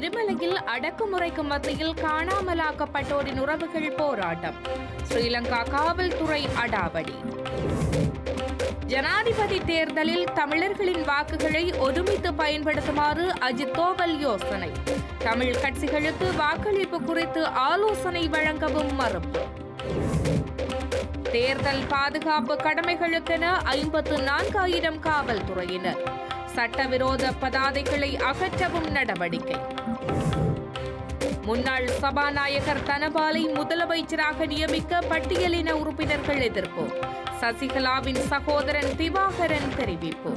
திருமலையில் அடக்குமுறைக்கு மத்தியில் காணாமலாக்கப்பட்டோரின் உறவுகள் போராட்டம். ஸ்ரீலங்கா காவல்துறை அடாவடி. ஜனாதிபதி தேர்தலில் தமிழர்களின் வாக்குகளை ஒருமித்து பயன்படுத்துமாறு அஜித் தோவல் யோசனை. தமிழ் கட்சிகளுக்கு வாக்களிப்பு குறித்து ஆலோசனை வழங்கவும் மறுப்பு. தேர்தல் பாதுகாப்பு கடமைகளுக்கென ஐம்பத்து நான்காயிரம் காவல்துறையினர். சட்டவிரோத பதாதைகளை அகற்றவும் நடவடிக்கை. முன்னாள் சபாநாயகர் தனபாலை முதலமைச்சராக நியமிக்க பட்டியலின உறுப்பினர்கள் எதிர்ப்பு. சசிகலாவின் சகோதரன் திவாகரன் தெரிவிப்பு.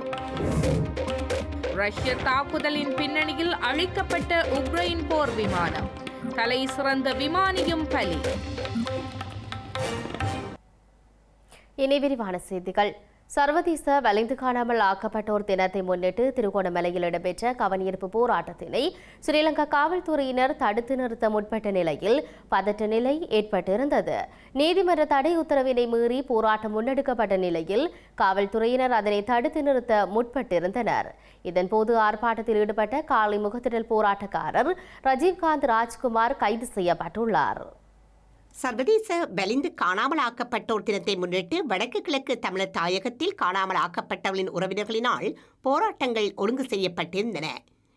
ரஷ்ய தாக்குதலின் பின்னணியில் அழிக்கப்பட்ட உக்ரைன் போர் விமானம். தலை சிறந்த விமானியும் பலி. இனி விரிவான செய்திகள். சர்வதேச வலிந்து காணாமல் ஆக்கப்பட்டோர் தினத்தை முன்னிட்டு திருகோணமலையில் இடம்பெற்ற கவனஈர்ப்பு போராட்டத்தினை ஸ்ரீலங்கா காவல்துறையினர் தடுத்து நிறுத்த முற்பட்ட நிலையில் பதட்ட நிலை ஏற்பட்டிருந்தது. நீதிமன்ற தடை உத்தரவினை மீறி போராட்டம் முன்னெடுக்கப்பட்ட நிலையில் காவல்துறையினர் அதனை தடுத்து நிறுத்த முற்பட்டிருந்தனர். இதன்போது ஆர்ப்பாட்டத்தில் ஈடுபட்ட காலை முகத்திடல் போராட்டக்காரர் ரஜீவ்காந்த் ராஜ்குமார் கைது செய்யப்பட்டுள்ளார். சர்வதேச வலிந்து காணாமலாக்கப்பட்டோர் தினத்தை முன்னிட்டு வடக்கு கிழக்கு தமிழர் தாயகத்தில் காணாமலாக்கப்பட்டவர்களின் உறவினர்களினால் போராட்டங்கள் ஒழுங்கு செய்யப்பட்டிருந்தன.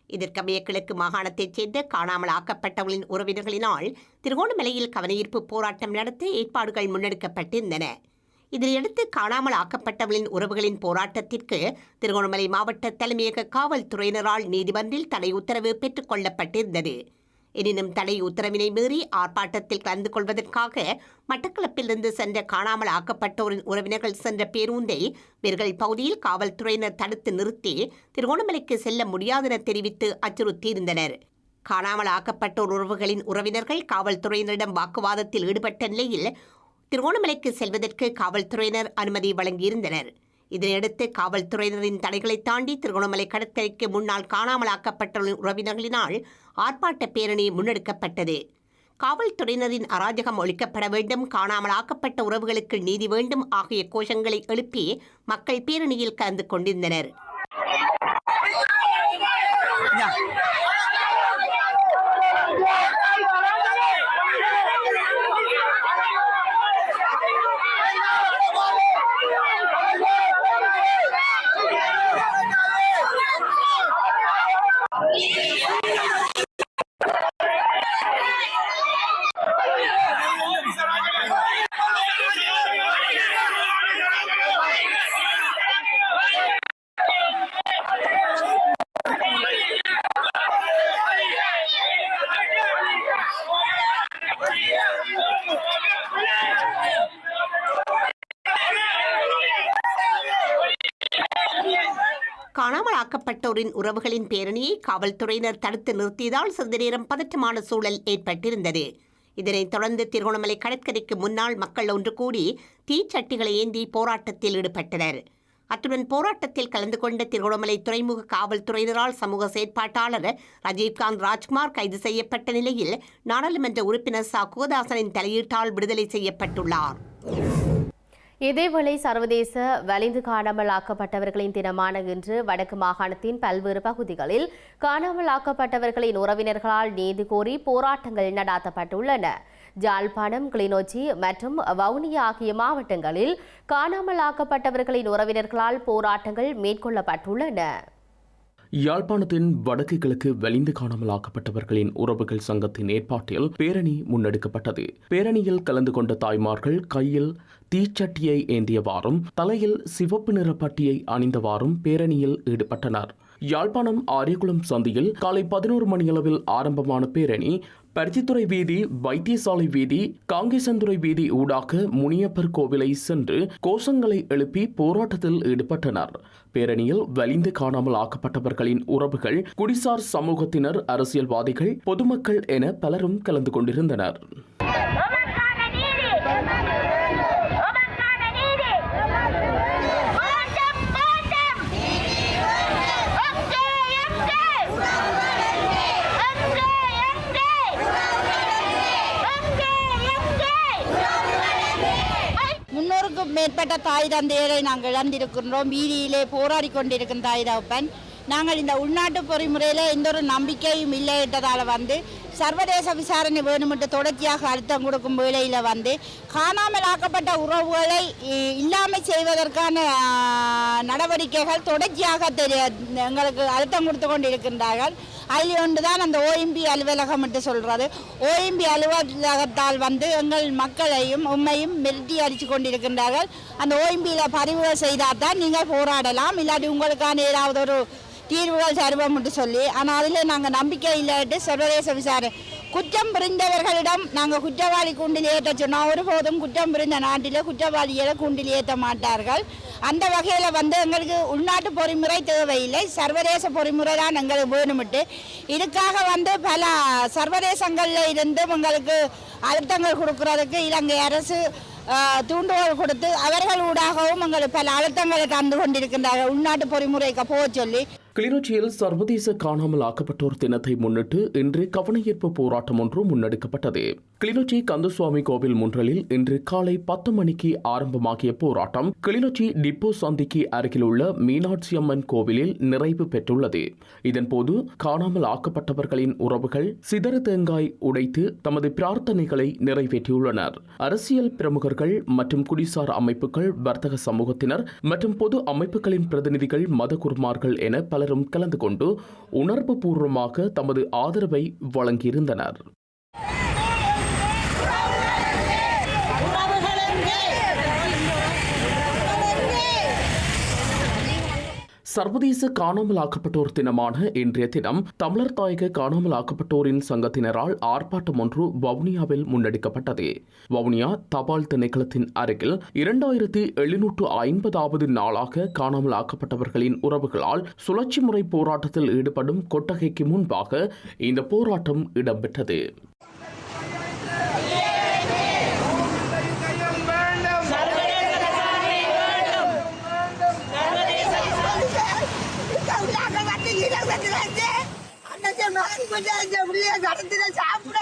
இதற்கமைய கிழக்கு மாகாணத்தைச் சேர்ந்த காணாமலாக்கப்பட்டவர்களின் உறவினர்களினால் திருகோணமலையில் கவனஈர்ப்பு போராட்டம் நடத்த ஏற்பாடுகள் முன்னெடுக்கப்பட்டிருந்தன. இதனையடுத்து காணாமல் ஆக்கப்பட்டவர்களின் உறவுகளின் போராட்டத்திற்கு திருகோணமலை மாவட்ட தலைமையக காவல்துறையினரால் நீதிமன்றில் தடை உத்தரவு பெற்றுக் கொள்ளப்பட்டிருந்தது. எனினும் தடை உத்தரவினை மீறி ஆர்ப்பாட்டத்தில் கலந்து கொள்வதற்காக மட்டக்களப்பிலிருந்து சென்ற காணாமல் ஆக்கப்பட்டோரின் உறவினர்கள் சென்ற பேருந்தை வெர்கள் பகுதியில் காவல்துறையினர் தடுத்து நிறுத்தி திருகோணமலைக்கு செல்ல முடியாதென தெரிவித்து அச்சுறுத்தியிருந்தனர். காணாமல் ஆக்கப்பட்டோர் உறவுகளின் உறவினர்கள் காவல்துறையினரிடம் வாக்குவாதத்தில் ஈடுபட்ட நிலையில் திருகோணமலைக்கு செல்வதற்கு காவல்துறையினர் அனுமதி வழங்கியிருந்தனர். இதனையடுத்து காவல்துறையினரின் தடைகளை தாண்டி திருகோணமலை கடற்கரைக்கு முன்னால் காணாமலாக்கப்பட்டவர்களின் உறவினர்களினால் ஆர்ப்பாட்ட பேரணி முன்னெடுக்கப்பட்டது. காவல்துறையினரின் அராஜகம் ஒழிக்கப்பட வேண்டும் காணாமலாக்கப்பட்ட உறவுகளுக்கு நீதி வேண்டும் ஆகிய கோஷங்களை எழுப்பி மக்கள் பேரணியில் கலந்து கொண்டிருந்தனர். தாக்கப்பட்டோரின் உறவுகளின் பேரணியை காவல்துறையினர் தடுத்து நிறுத்தியதால் சிறிது நேரம் பதற்றமான சூழல் ஏற்பட்டிருந்தது. இதனைத் தொடர்ந்து திருகோணமலை கடற்கரைக்கு முன்னால் மக்கள் ஒன்று கூடி தீச்சட்டிகளை ஏந்தி போராட்டத்தில் ஈடுபட்டனர். அத்துடன் போராட்டத்தில் கலந்து கொண்ட திருகோணமலை துறைமுக காவல்துறையினரால் சமூக செயற்பாட்டாளர் ரஜீவ்காந்த் ராஜ்குமார் கைது செய்யப்பட்ட நிலையில் நாடாளுமன்ற உறுப்பினர் சா. குகதாசனின் தலையீட்டால் விடுதலை செய்யப்பட்டுள்ளார். இதேவேளை சர்வதேச வலிந்து காணாமல் ஆக்கப்பட்டவர்களின் தினமான இன்று வடக்கு மாகாணத்தின் பல்வேறு பகுதிகளில் காணாமல் ஆக்கப்பட்டவர்களின் உறவினர்களால் நீதி கோரி போராட்டங்கள் நடாத்தப்பட்டுள்ளன. ஜாழ்ப்பாணம் கிளிநொச்சி மற்றும் வவுனியா ஆகிய மாவட்டங்களில் காணாமல் ஆக்கப்பட்டவர்களின் உறவினர்களால் போராட்டங்கள் மேற்கொள்ளப்பட்டுள்ளன. யாழ்ப்பாணத்தின் வடக்கு கிழக்கு வலிந்து காணாமல் ஆக்கப்பட்டவர்களின் உறவுகள் சங்கத்தின் ஏற்பாட்டில் பேரணி முன்னெடுக்கப்பட்டது. பேரணியில் கலந்து கொண்ட தாய்மார்கள் கையில் தீச்சட்டியை ஏந்தியவாறும் தலையில் சிவப்பு நிற பட்டியை அணிந்தவாறும் பேரணியில் ஈடுபட்டனர். யாழ்ப்பாணம் ஆரியகுளம் சந்தியில் காலை பதினோரு மணியளவில் ஆரம்பமான பேரணி பருத்தித்துறை வீதி வைத்தியசாலை வீதி காங்கேசந்துறை வீதி ஊடாக முனியப்பர் கோவிலை சென்று கோஷங்களை எழுப்பி போராட்டத்தில் ஈடுபட்டனர். பேரணியில் வலிந்து காணாமல் ஆக்கப்பட்டவர்களின் உறவுகள் குடிசார் சமூகத்தினர் அரசியல்வாதிகள் பொதுமக்கள் என பலரும் கலந்து கொண்டிருந்தனர். மேற்பட்ட தாய் தந்தையரை நாங்கள் இழந்திருக்கின்றோம். வீதியிலே போராடி கொண்டிருக்கும் தாய் தகப்பன். நாங்கள் இந்த உள்நாட்டு பொறிமுறையில் எந்த ஒரு நம்பிக்கையும் இல்லை என்றதால் வந்து சர்வதேச விசாரணை வேணுமென்று தொடர்ச்சியாக அழுத்தம் கொடுக்கும் வேளையில் வந்து காணாமல் ஆக்கப்பட்ட உறவுகளை இ- இல்லாமல் செய்வதற்கான நடவடிக்கைகள் தொடர்ச்சியாக தெரிய எங்களுக்கு அழுத்தம் கொடுத்து கொண்டிருக்கின்றார்கள். அதில் ஒன்று தான் அந்த ஓஎம்பி அலுவலகம் என்று சொல்கிறாரு ஓஎம்பி அலுவலகத்தால் வந்து எங்கள் மக்களையும் உண்மையும் மிரட்டி அடித்து கொண்டிருக்கின்றார்கள். அந்த ஓஎம்பியில் பதிவு செய்தால் தான் நீங்கள் போராடலாம். இல்லாட்டி உங்களுக்கான ஏதாவது ஒரு தீர்வுகள் தருவோம் என்று சொல்லி. ஆனால் அதில் நாங்கள் நம்பிக்கை இல்லாட்டு சர்வதேச விசாரணை. குற்றம் புரிந்தவர்களிடம் நாங்கள் குற்றவாளி கூண்டில் ஏற்ற சொன்னோம். ஒருபோதும் குற்றம் புரிந்த நாட்டில் குற்றவாளிகளை கூண்டில் ஏற்ற மாட்டார்கள். அந்த வகையில் வந்து எங்களுக்கு உள்நாட்டு பொறிமுறை தேவையில்லை. சர்வதேச பொறிமுறை தான் எங்களுக்கு வேணுமிட்டு. இதுக்காக வந்து பல சர்வதேசங்களில் இருந்து எங்களுக்கு அழுத்தங்கள் கொடுக்கறதுக்கு இலங்கை அரசு ஆஹ், தூண்டுகோல் கொடுத்து அவர்கள் ஊடாகவும் எங்களுக்கு பல அழுத்தங்களை தந்து கொண்டிருக்கின்றார்கள். உள்நாட்டு பொறிமுறைக்கு போக சொல்லி. கிளிநொச்சியில் சர்வதேச காணாமல் ஆக்கப்பட்டோர் தினத்தை முன்னிட்டு இன்று கவனஈர்ப்பு போராட்டம் ஒன்று முன்னெடுக்கப்பட்டது. கிளிநொச்சி கந்தசுவாமி கோவில் முன்றலில் இன்று காலை பத்து மணிக்கு ஆரம்பமாகிய போராட்டம் கிளிநொச்சி டிப்போ சந்திக்கு அருகிலுள்ள மீனாட்சி அம்மன் கோவிலில் நிறைவு பெற்றுள்ளது. இதன்போது காணாமல் ஆக்கப்பட்டவர்களின் உறவுகள் சிதறு தேங்காய் உடைத்து தமது பிரார்த்தனைகளை நிறைவேற்றியுள்ளனர். அரசியல் பிரமுகர்கள் மற்றும் குடிசார் அமைப்புகள் வர்த்தக சமூகத்தினர் மற்றும் பொது அமைப்புகளின் பிரதிநிதிகள் மதகுருமார்கள் என பலரும் கலந்து கொண்டு உணர்வு பூர்வமாக தமது ஆதரவை வழங்கியிருந்தனர். சர்வதேச காணாமல் ஆக்கப்பட்டோர் தினமான இன்றைய தினம் தமிழர் தாயக காணாமல் ஆக்கப்பட்டோரின் சங்கத்தினரால் ஆர்ப்பாட்டம் ஒன்று வவுனியாவில் முன்னெடுக்கப்பட்டது. வவுனியா தபால் திணைக்களத்தின் அருகில் இரண்டாயிரத்தி எழுநூற்று ஐம்பதாவது நாளாக காணாமல் ஆக்கப்பட்டவர்களின் உறவுகளால் சுழற்சி முறை போராட்டத்தில் ஈடுபடும் கொட்டகைக்கு முன்பாக இந்த போராட்டம் இடம்பெற்றது. சாப்பிட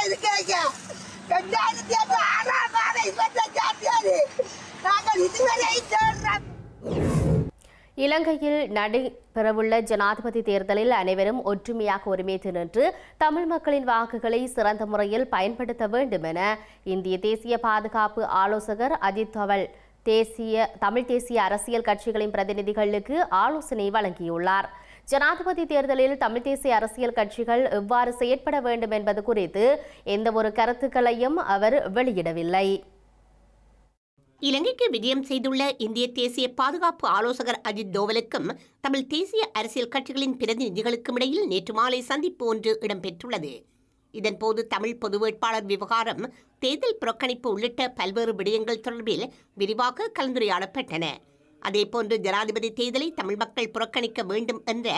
ரெண்டாயிரத்தி ஆறாம் இருபத்தஞ்சாம் தேதி. நாங்கள் இதுவரை தேடுறோம் இலங்கையில் நடைபெறவுள்ள ஜனாதிபதி தேர்தலில் அனைவரும் ஒற்றுமையாக ஒருமித்து நின்று தமிழ் மக்களின் வாக்குகளை சிறந்த முறையில் பயன்படுத்த வேண்டும் என இந்திய தேசிய பாதுகாப்பு ஆலோசகர் அஜித் தவல் தேசிய தமிழ் தேசிய அரசியல் கட்சிகளின் பிரதிநிதிகளுக்கு ஆலோசனை வழங்கியுள்ளார். ஜனாதிபதி தேர்தலில் தமிழ் தேசிய அரசியல் கட்சிகள் எவ்வாறு செயற்பட வேண்டும் என்பது குறித்து எந்த ஒரு கருத்துக்களையும் அவர் வெளியிடவில்லை. இலங்கைக்கு விஜயம் செய்துள்ள இந்திய தேசிய பாதுகாப்பு ஆலோசகர் அஜித் தோவலுக்கும் தமிழ் தேசிய அரசியல் கட்சிகளின் பிரதிநிதிகளுக்கும் இடையில் நேற்று மாலை சந்திப்பு ஒன்று இடம்பெற்றுள்ளது. இதன்போது தமிழ் பொது வேட்பாளர் விவகாரம் தேர்தல் புறக்கணிப்பு உள்ளிட்ட பல்வேறு விடயங்கள் தொடர்பில் விரிவாக கலந்துரையாடப்பட்டன. அதேபோன்று ஜனாதிபதி தேர்தலை தமிழ் மக்கள் புறக்கணிக்க வேண்டும் என்ற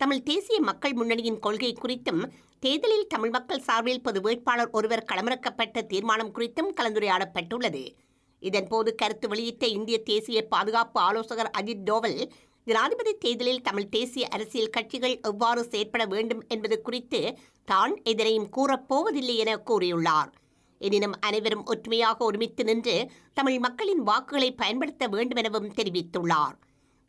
தமிழ் தேசிய மக்கள் முன்னணியின் கொள்கை குறித்தும் தேர்தலில் தமிழ் மக்கள் சார்பில் பொது வேட்பாளர் ஒருவர் களமிறக்கப்பட்ட தீர்மானம் குறித்தும் கலந்துரையாடப்பட்டுள்ளது. இதன்போது கருத்து வெளியிட்ட இந்திய தேசிய பாதுகாப்பு ஆலோசகர் அஜித் டோவல் ஜனாதிபதி தேர்தலில் தமிழ் தேசிய அரசியல் கட்சிகள் எவ்வாறு செயற்பட வேண்டும் என்பது குறித்து தான் எதனையும் கூறப்போவதில்லை என கூறியுள்ளார். எனினும் அனைவரும் ஒற்றுமையாக ஒருமித்து நின்று தமிழ் மக்களின் வாக்குகளை பயன்படுத்த வேண்டும் எனவும் தெரிவித்துள்ளார்.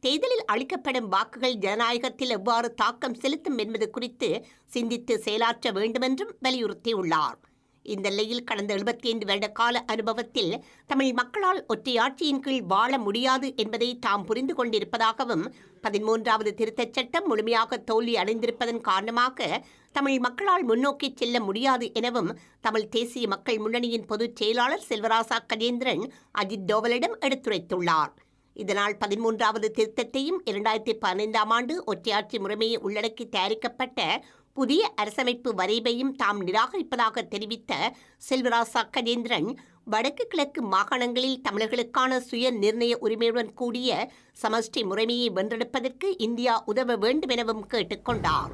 தேர்தலில் அளிக்கப்படும் வாக்குகள் ஜனநாயகத்தில் எவ்வாறு தாக்கம் செலுத்தும் என்பது குறித்து சிந்தித்து செயலாற்ற வேண்டுமென்றும் வலியுறுத்தியுள்ளார். இந்த நிலையில் கடந்த எழுபத்தி ஐந்து வருட கால அனுபவத்தில் தமிழ் மக்களால் ஒற்றையாட்சியின் கீழ் வாழ முடியாது என்பதை தாம் புரிந்து கொண்டிருப்பதாகவும் பதிமூன்றாவது திருத்தச் சட்டம் முழுமையாக தோல்வி அடைந்திருப்பதன் காரணமாக தமிழ் மக்களால் முன்னோக்கி செல்ல முடியாது எனவும் தமிழ் தேசிய மக்கள் முன்னணியின் பொதுச் செயலாளர் செல்வராசா கஜேந்திரன் அஜித் டோவலிடம் எடுத்துரைத்துள்ளார். இதனால் பதிமூன்றாவது திருத்தத்தையும் இரண்டாயிரத்தி பதினைந்தாம் ஆண்டு ஒற்றையாட்சி முறைமையை உள்ளடக்கி தயாரிக்கப்பட்ட புதிய அரசமைப்பு வரைவையும் தாம் நிராகரிப்பதாக தெரிவித்த செல்வராசா கஜேந்திரன் வடக்கு கிழக்கு மாகாணங்களில் தமிழர்களுக்கான சுய நிர்ணய உரிமையுடன் கூடிய சமஷ்டி முறைமையை வென்றெடுப்பதற்கு இந்தியா உதவ வேண்டும் எனவும் கேட்டுக்கொண்டார்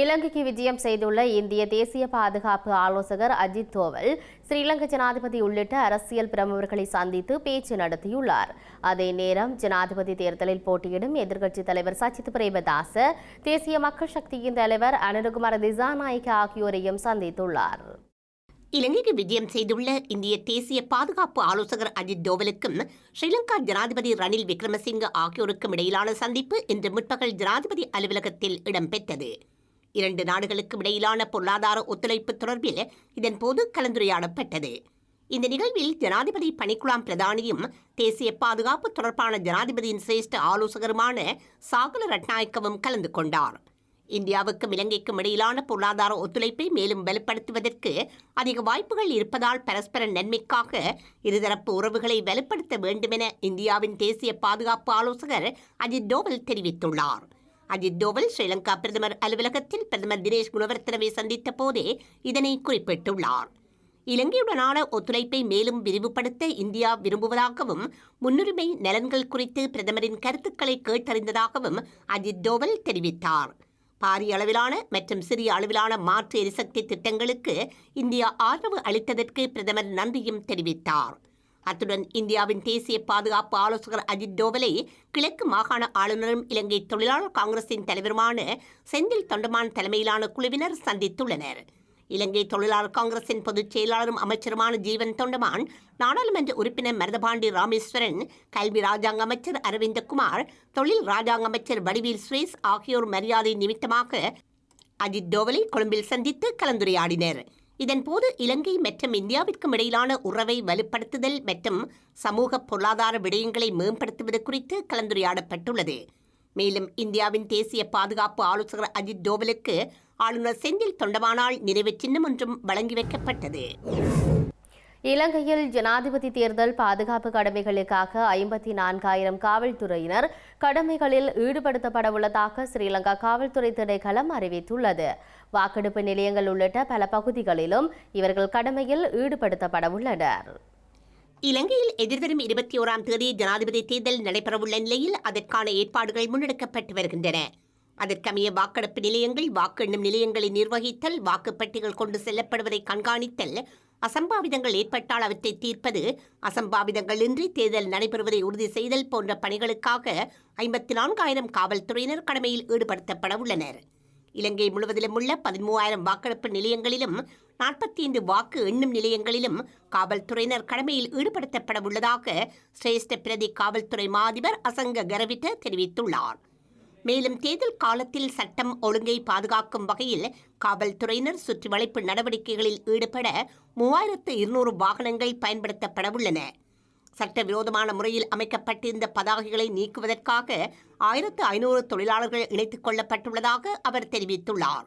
இலங்கைக்கு விஜயம் செய்துள்ள இந்திய தேசிய பாதுகாப்பு ஆலோசகர் அஜித் தோவல் ஸ்ரீலங்கா ஜனாதிபதி உள்ளிட்ட அரசியல் பிரமுகர்களை சந்தித்து பேச்சு நடத்தியுள்ளார். அதே நேரம் ஜனாதிபதி தேர்தலில் போட்டியிடும் எதிர்க்கட்சித் தலைவர் சச்சித் பிரேமதாச தேசிய மக்கள் சக்தியின் தலைவர் அனுரகுமார திசாநாயக் ஆகியோரையும் சந்தித்துள்ளார். இலங்கைக்கு விஜயம் செய்துள்ள இந்திய தேசிய பாதுகாப்பு ஆலோசகர் அஜித் தோவலுக்கும் ஸ்ரீலங்கா ஜனாதிபதி ரணில் விக்ரமசிங்க ஆகியோருக்கும் இடையிலான சந்திப்பு இன்று முற்பகல் ஜனாதிபதி அலுவலகத்தில் இடம்பெற்றது. இரண்டு நாடுகளுக்கும் இடையிலான பொருளாதார ஒத்துழைப்பு தொடர்பில் இதன்போது கலந்துரையாடப்பட்டது. இந்த நிகழ்வில் ஜனாதிபதி பணிக்குழாம் பிரதானியும் தேசிய பாதுகாப்பு தொடர்பான ஜனாதிபதியின் சிரேஷ்ட ஆலோசகருமான சாகல ரட்நாயக்கவும் கலந்து கொண்டார். இந்தியாவுக்கும் இலங்கைக்கும் இடையிலான பொருளாதார ஒத்துழைப்பை மேலும் வலுப்படுத்துவதற்கு அதிக வாய்ப்புகள் இருப்பதால் பரஸ்பர நன்மைக்காக இருதரப்பு உறவுகளை வலுப்படுத்த வேண்டுமென இந்தியாவின் தேசிய பாதுகாப்பு ஆலோசகர் அஜித் டோவல் தெரிவித்துள்ளார். அஜித் டோவல் ஸ்ரீலங்கா பிரதமர் அலுவலகத்தில் பிரதமர் தினேஷ் குணவர்த்தனவை சந்தித்த போதே இதனை குறிப்பிட்டுள்ளார். இலங்கையுடனான ஒத்துழைப்பை மேலும் விரிவுபடுத்த இந்தியா விரும்புவதாகவும் முன்னுரிமை நலன்கள் குறித்து பிரதமரின் கருத்துக்களை கேட்டறிந்ததாகவும் அஜித் டோவல் தெரிவித்தார். பாரிய அளவிலான மற்றும் சிறிய அளவிலான மாற்று எரிசக்தி திட்டங்களுக்கு இந்தியா ஆதரவு அளித்ததற்கு பிரதமர் நன்றியும் தெரிவித்தார். அத்துடன் இந்தியாவின் தேசிய பாதுகாப்பு ஆலோசகர் அஜித் டோவலை கிழக்கு மாகாண ஆளுநரும் இலங்கை தொழிலாளர் காங்கிரசின் தலைவருமான செந்தில் தொண்டமான் தலைமையிலான குழுவினர் சந்தித்துள்ளனர். இலங்கை தொழிலாளர் காங்கிரசின் பொதுச் செயலாளரும் அமைச்சருமான ஜீவன் தொண்டமான் நாடாளுமன்ற உறுப்பினர் மருதபாண்டி ராமேஸ்வரன் கல்வி ராஜாங்க அமைச்சர் அரவிந்தகுமார் தொழில் ராஜாங்க அமைச்சர் வடிவில் சுரேஷ் ஆகியோர் மரியாதை நிமித்தமாக அஜித் டோவலை கொழும்பில் சந்தித்து கலந்துரையாடினர். இதன்போது இலங்கை மற்றும் இந்தியாவிற்கும் இடையிலான உறவை வலுப்படுத்துதல் மற்றும் சமூக பொருளாதார விடயங்களை மேம்படுத்துவது குறித்து கலந்துரையாடப்பட்டுள்ளது. மேலும் இந்தியாவின் தேசிய பாதுகாப்பு ஆலோசகர் அஜித் டோவலுக்கு ஆளுநர் செந்தில் தொண்டமானால் நிறைவு சின்னம் ஒன்றும் வழங்கி வைக்கப்பட்டது. இலங்கையில் ஜனாதிபதி தேர்தல் பாதுகாப்பு கடமைகளுக்காக ஐம்பத்தி நான்காயிரம் காவல்துறையினர் கடமைகளில் ஈடுபடுத்தப்பட உள்ளதாக ஸ்ரீலங்கா காவல்துறை திணைக்களம் அறிவித்துள்ளது. வாக்கெடுப்பு நிலையங்கள் உள்ளிட்ட பல பகுதிகளிலும் இவர்கள் கடமையில் ஈடுபடுத்தப்பட உள்ளனர் இலங்கையில் எதிர்வரும் இருபத்தி ஓராம் தேதி ஜனாதிபதி தேர்தல் நடைபெறவுள்ள நிலையில் அதற்கான ஏற்பாடுகள் முன்னெடுக்கப்பட்டு வருகின்றன. அதற்கமைய வாக்கெடுப்பு நிலையங்கள் வாக்கெண்ணும் நிலையங்களை நிர்வகித்தல் வாக்குப்பட்டிகள் கொண்டு செல்லப்படுவதை கண்காணித்தல் அசம்பாவிதங்கள் ஏற்பட்டால் அவற்றை தீர்ப்பது அசம்பாவிதங்கள் இன்றி தேர்தல் நடைபெறுவதை உறுதி செய்தல் போன்ற பணிகளுக்காக ஐம்பத்தி நான்காயிரம் காவல்துறையினர் கடமையில் ஈடுபடுத்தப்பட உள்ளனர். இலங்கை முழுவதிலும் உள்ள பதிமூவாயிரம் வாக்கெடுப்பு நிலையங்களிலும் நாற்பத்தி ஐந்து வாக்கு எண்ணும் நிலையங்களிலும் காவல்துறையினர் கடமையில் ஈடுபடுத்தப்பட உள்ளதாக சிரேஷ்ட பிரதி காவல்துறை மாதிபர் அசங்க கரவிட்ட தெரிவித்துள்ளார். மேலும் தேர்தல் காலத்தில் சட்டம் ஒழுங்கை பாதுகாக்கும் வகையில் காவல்துறையினர் சுற்றி வளைப்பு நடவடிக்கைகளில் ஈடுபட மூவாயிரத்து இருநூறு வாகனங்கள் பயன்படுத்தப்படவுள்ளன. சட்டவிரோதமான முறையில் அமைக்கப்பட்டிருந்த பதாகைகளை நீக்குவதற்காக ஆயிரத்து ஐநூறு தொழிலாளர்கள் இணைத்துக் கொள்ளப்பட்டுள்ளதாக அவர் தெரிவித்துள்ளார்.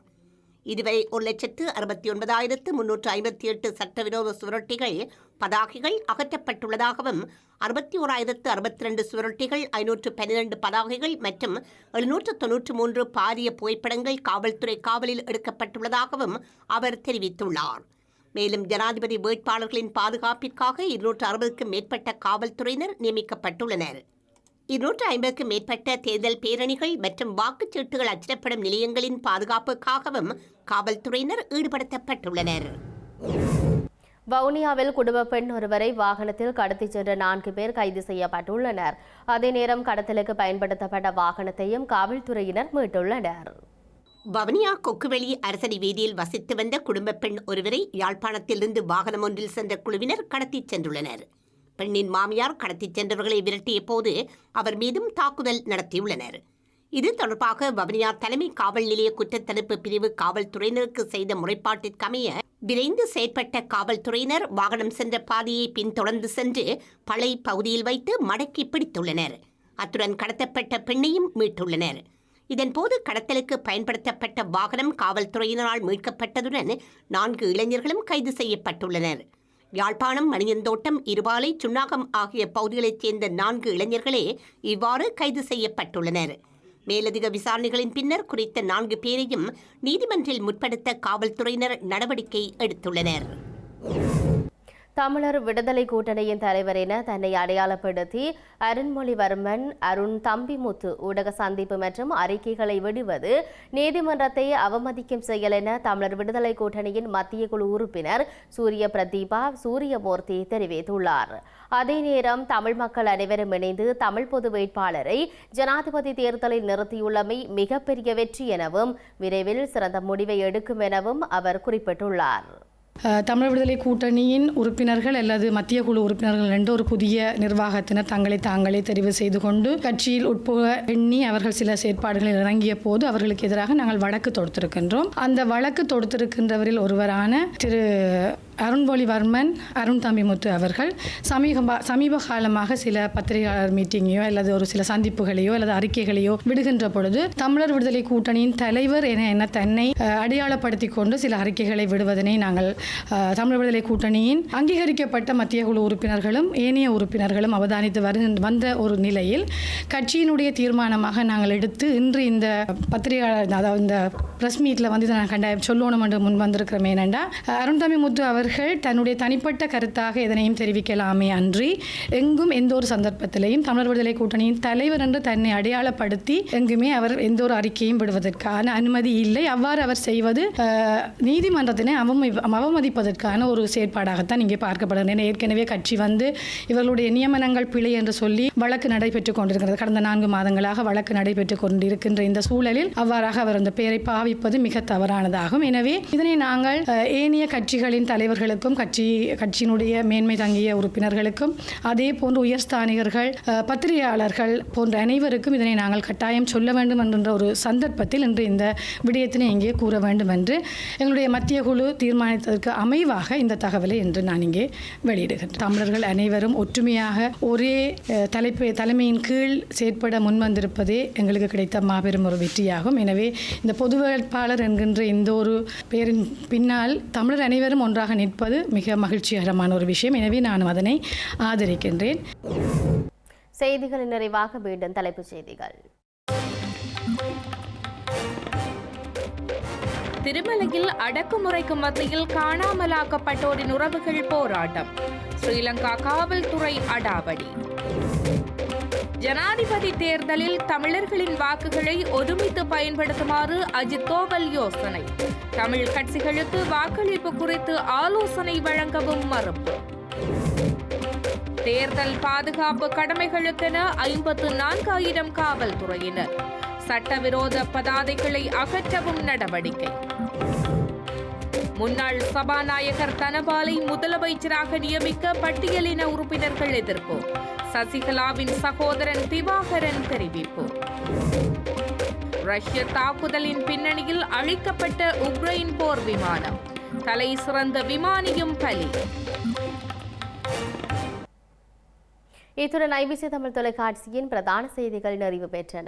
இதுவரை ஒரு லட்சத்து அறுபத்தி ஒன்பதாயிரத்து முன்னூற்று ஐம்பத்தி எட்டு சட்டவிரோத சுவரொட்டிகள் பதாகைகள் அகற்றப்பட்டுள்ளதாகவும் அறுபத்தி ஓராயிரத்து அறுபத்தி ரெண்டு சுவரொட்டிகள் ஐநூற்று பன்னிரண்டு பதாகைகள் மற்றும் எழுநூற்று தொன்னூற்று மூன்று பாரிய புகைப்படங்கள் காவல்துறை காவலில் எடுக்கப்பட்டுள்ளதாகவும் அவர் தெரிவித்துள்ளார். மேலும் ஜனாதிபதி வேட்பாளர்களின் பாதுகாப்பிற்காக இருநூற்று அறுபதுக்கும் மேற்பட்ட காவல்துறையினர் நியமிக்கப்பட்டுள்ளனர். இருநூற்று ஐம்பதுக்கும் மேற்பட்ட தேர்தல் பேரணிகள் மற்றும் வாக்குச்சீட்டுகள் அச்சிடப்படும் நிலையங்களின் பாதுகாப்புக்காகவும் காவல்துறையினர் ஈடுபடுத்தப்பட்டுள்ளனர். வவுனியாவில் குடும்ப பெண் ஒருவரை வாகனத்தில் கடத்திச் சென்ற நான்கு பேர் கைது செய்யப்பட்டுள்ளனர். அதே நேரம் கடத்தலுக்கு பயன்படுத்தப்பட்ட வாகனத்தையும் காவல்துறையினர் மீட்டுள்ளனர். வவுனியா கொக்குவெளி அரசடி வீதியில் வசித்து வந்த குடும்ப பெண் ஒருவரை யாழ்ப்பாணத்திலிருந்து வாகனம் ஒன்றில் சென்ற குழுவினர் கடத்திச் சென்றுள்ளனர். பெண்ணின் மாமியார் கடத்திச் சென்றவர்களை விரட்டிய போது அவர் மீதும் தாக்குதல் நடத்தியுள்ளனர். இது தொடர்பாக வவுனியா தலைமை காவல் நிலைய குற்றத்தடுப்பு பிரிவு காவல்துறையினருக்கு செய்த முறைப்பாட்டிற்கமைய விரைந்து செயற்பட்ட காவல்துறையினர் வாகனம் சென்ற பாதையை பின்தொடர்ந்து சென்று பழை பகுதியில் வைத்து மடக்கி பிடித்துள்ளனர். அத்துடன் கடத்தப்பட்ட பெண்ணையும் மீட்டுள்ளனர். இதன்போது கடத்தலுக்கு பயன்படுத்தப்பட்ட வாகனம் காவல்துறையினரால் மீட்கப்பட்டதுடன் நான்கு இளைஞர்களும் கைது செய்யப்பட்டுள்ளனர். யாழ்ப்பாணம் மணியந்தோட்டம் இருபாலை சுன்னாகம் ஆகிய பகுதிகளைச் சேர்ந்த நான்கு இளைஞர்களே இவ்வாறு கைது செய்யப்பட்டுள்ளனர். மேலதிக விசாரணைகளின் பின்னர் குறித்த நான்கு பேரையும் நீதிமன்றில் முற்படுத்த காவல்துறையினர் நடவடிக்கை எடுத்துள்ளனர். தமிழர் விடுதலை கூட்டணியின் தலைவர் என தன்னை அடையாளப்படுத்தி அருண்மொழிவர்மன் அருண் தம்பிமுத்து ஊடக சந்திப்பு மற்றும் அறிக்கைகளை விடுவது நீதிமன்றத்தை அவமதிக்கும் செயல் என தமிழர் விடுதலை கூட்டணியின் மத்திய குழு உறுப்பினர் சூரிய பிரதீபா சூரியமூர்த்தி தெரிவித்துள்ளார். அதே நேரம் தமிழ் மக்கள் அனைவரும் இணைந்து தமிழ் பொது வேட்பாளரை ஜனாதிபதி தேர்தலில் நிறுத்தியுள்ளமை மிகப்பெரிய வெற்றி எனவும் விரைவில் சிறந்த முடிவை எடுக்கும் எனவும் அவர் குறிப்பிட்டுள்ளார். தமிழ் விடுதலை கூட்டணியின் உறுப்பினர்கள் அல்லது மத்திய குழு உறுப்பினர்கள் என்று ஒரு புதிய நிர்வாகத்தினர் தங்களை தாங்களே தெரிவு செய்து கொண்டு கட்சியில் உட்புக எண்ணி அவர்கள் சில செயற்பாடுகளில் இறங்கிய போது அவர்களுக்கு எதிராக நாங்கள் வழக்கு தொடுத்திருக்கின்றோம். அந்த வழக்கு தொடுத்திருக்கின்றவரில் ஒருவரான திரு அருண்மொழிவர்மன் அருண் தம்பிமுத்து அவர்கள் சமீப சமீப காலமாக சில பத்திரிகையாளர் மீட்டிங்கையோ அல்லது ஒரு சில சந்திப்புகளையோ அல்லது அறிக்கைகளையோ விடுகின்ற பொழுது தமிழர் விடுதலை கூட்டணியின் தலைவர் என என தன்னை அடையாளப்படுத்தி கொண்டு சில அறிக்கைகளை விடுவதனை நாங்கள் தமிழ் தமிழர் விடுதலை கூட்டணியின் அங்கீகரிக்கப்பட்ட மத்திய குழு உறுப்பினர்களும் ஏனைய உறுப்பினர்களும் அவதானித்து வருகின்ற வந்த ஒரு நிலையில் கட்சியினுடைய தீர்மானமாக நாங்கள் எடுத்து இன்று இந்த பத்திரிகையாளர் அதாவது இந்த ப்ரெஸ் மீட்டில் வந்து இதை நான் கண்டாயம் சொல்லணும் என்று முன் வந்திருக்கிறோம் ஏனென்றா அருண்தமி முத்து அவர்கள் தன்னுடைய தனிப்பட்ட கருத்தாக எதனையும் தெரிவிக்கலாமே அன்றி எங்கும் எந்த ஒரு சந்தர்ப்பத்திலையும் தமிழர் விடுதலை கூட்டணியின் தலைவர் என்று தன்னை அடையாளப்படுத்தி எங்குமே அவர் எந்த ஒரு அறிக்கையும் விடுவதற்கான அனுமதி இல்லை. அவ்வாறு அவர் செய்வது நீதிமன்றத்தினை அவமதி அவமதிப்பதற்கான ஒரு செயற்பாடாகத்தான் இங்கே பார்க்கப்படுகிறது. ஏற்கனவே கட்சி வந்து இவர்களுடைய நியமனங்கள் பிழை என்று சொல்லி வழக்கு நடைபெற்றுக் கொண்டிருக்கிறது. கடந்த நான்கு மாதங்களாக வழக்கு நடைபெற்றுக் கொண்டிருக்கின்ற இந்த சூழலில் அவ்வாறாக அவர் அந்த பெயரை பாவிப்பது மிக தவறானதாகும். எனவே இதனை நாங்கள் ஏனைய கட்சிகளின் தலைவர்களுக்கும் கட்சி கட்சியினுடைய மேன்மை தங்கிய உறுப்பினர்களுக்கும் அதே போன்று உயர்ஸ்தானிகர்கள் பத்திரிகையாளர்கள் போன்ற அனைவருக்கும் இதனை நாங்கள் கட்டாயம் சொல்ல வேண்டும் என்கின்ற ஒரு சந்தர்ப்பத்தில் இன்று இந்த விடயத்தினை இங்கே கூற வேண்டும் என்று எங்களுடைய மத்திய குழு தீர்மானித்ததற்கு அமைவாக இந்த தகவலை என்று நான் இங்கே வெளியிடுகின்றேன். தமிழர்கள் அனைவரும் ஒற்றுமையாக ஒரே தலைப்பு தலைமையின் கீழ் செயற்பட முன்வந்திருப்பதே எங்களுக்கு கிடைத்த மாபெரும் ஒரு வெற்றியாகும். எனவே இந்த பொது வேட்பாளர் என்கின்ற இந்த ஒரு பெயரின் பின்னால் தமிழர் அனைவரும் ஒன்றாக நிற்பது மிக மகிழ்ச்சிகரமான ஒரு விஷயம். எனவே நான் அதனை ஆதரிக்கின்றேன். செய்திகளின் நிறைவாக மீண்டும் தலைப்புச் செய்திகள். திருமலையில் அடக்குமுறைக்கு மத்தியில் காணாமலாக்கப்பட்டோரின் உறவுகள் போராட்டம். ஸ்ரீலங்கா காவல்துறை அடாவடி. ஜனாதிபதி தேர்தலில் தமிழர்களின் வாக்குகளை ஒருமித்து பயன்படுத்துமாறு அஜித் தோவல் யோசனை. தமிழ் கட்சிகளுக்கு வாக்களிப்பு குறித்து ஆலோசனை வழங்கவும் மறுப்பு. தேர்தல் பாதுகாப்பு கடமைகளுக்கென ஐம்பத்து நான்காயிரம் காவல்துறையினர். சட்டவிரோத பதாதைகளை அகற்றவும் நடவடிக்கை. முன்னாள் சபாநாயகர் தனபாலை முதலமைச்சராக நியமிக்க பட்டியலின உறுப்பினர்கள் எதிர்ப்பு. சசிகலாவின் சகோதரன் திவாகரன் தெரிவிப்பு. ரஷ்ய தாக்குதலின் பின்னணியில் அழிக்கப்பட்ட உக்ரைன் போர் விமானம். தலை சிறந்த விமானியும் பலி. இத்துடன் ஐபிசி தமிழ் தொலைக்காட்சியின் பிரதான செய்திகள் நிறைவு பெற்றன.